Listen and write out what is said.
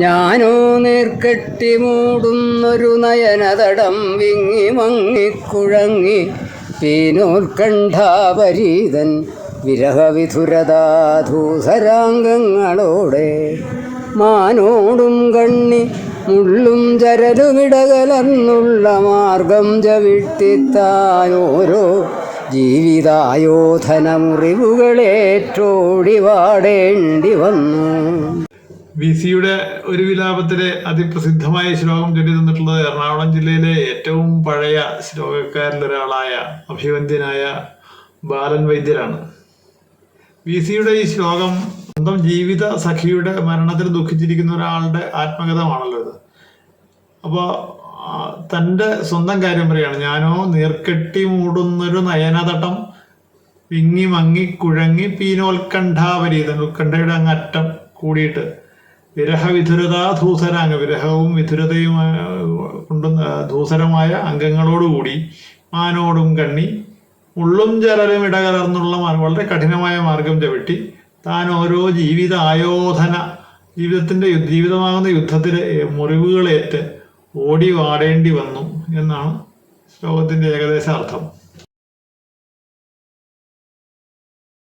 ഞാനോ നേർക്കെട്ടി മൂടുന്നൊരു നയനതടം വിങ്ങി മങ്ങിക്കുഴങ്ങി പീനോത്കണ്ഠാപരീതൻ വിരഹവിധുരതാധൂസരാംഗങ്ങളോടെ മാനോടും കണ്ണി മുള്ളും ചരലുമിടകലർന്നുള്ള മാർഗം ചവിട്ടിത്താനോരോ ജീവിതായോധന മുറിവുകളേറ്റോടി വാടേണ്ടി വന്നു. വി സിയുടെ ഒരു വിലാപത്തിലെ അതിപ്രസിദ്ധമായ ശ്ലോകം ചൊല്ലി തന്നിട്ടുള്ളത് എറണാകുളം ജില്ലയിലെ ഏറ്റവും പഴയ ശ്ലോകക്കാരിൽ ഒരാളായ അഭിവന്ദ്യനായ ബാലൻ വൈദ്യരാണ്. ബി സിയുടെ ഈ ശ്ലോകം സ്വന്തം ജീവിത സഖിയുടെ മരണത്തിൽ ദുഃഖിച്ചിരിക്കുന്ന ഒരാളുടെ ആത്മകഥമാണല്ലോ ഇത്. അപ്പോൾ തന്റെ സ്വന്തം കാര്യം പറയുകയാണ് ഞാനോ നീർക്കെട്ടി മൂടുന്നൊരു നയനതട്ടം വിങ്ങി മങ്ങി കുഴങ്ങി പീനോൽക്കണ്ഠാവരീതം ഉത്കണ്ഠയുടെ അങ്ങ് അറ്റം കൂടിയിട്ട് വിരഹവിധുരതാ ധൂസരാംഗ വിരഹവും വിധുരതയും കൊണ്ട് ധൂസരമായ അംഗങ്ങളോടുകൂടി മാനോടും കണ്ണി ഉള്ളും ചരലും ഇടകലർന്നുള്ള വളരെ കഠിനമായ മാർഗം ചവിട്ടി താൻ ഓരോ ജീവിത ആയോധന ജീവിതത്തിന്റെ ജീവിതമാകുന്ന യുദ്ധത്തിൽ മുറിവുകളേറ്റ് ഓടി വാടേണ്ടി വന്നു എന്നാണ് ശ്ലോകത്തിന്റെ ഏകദേശ അർത്ഥം.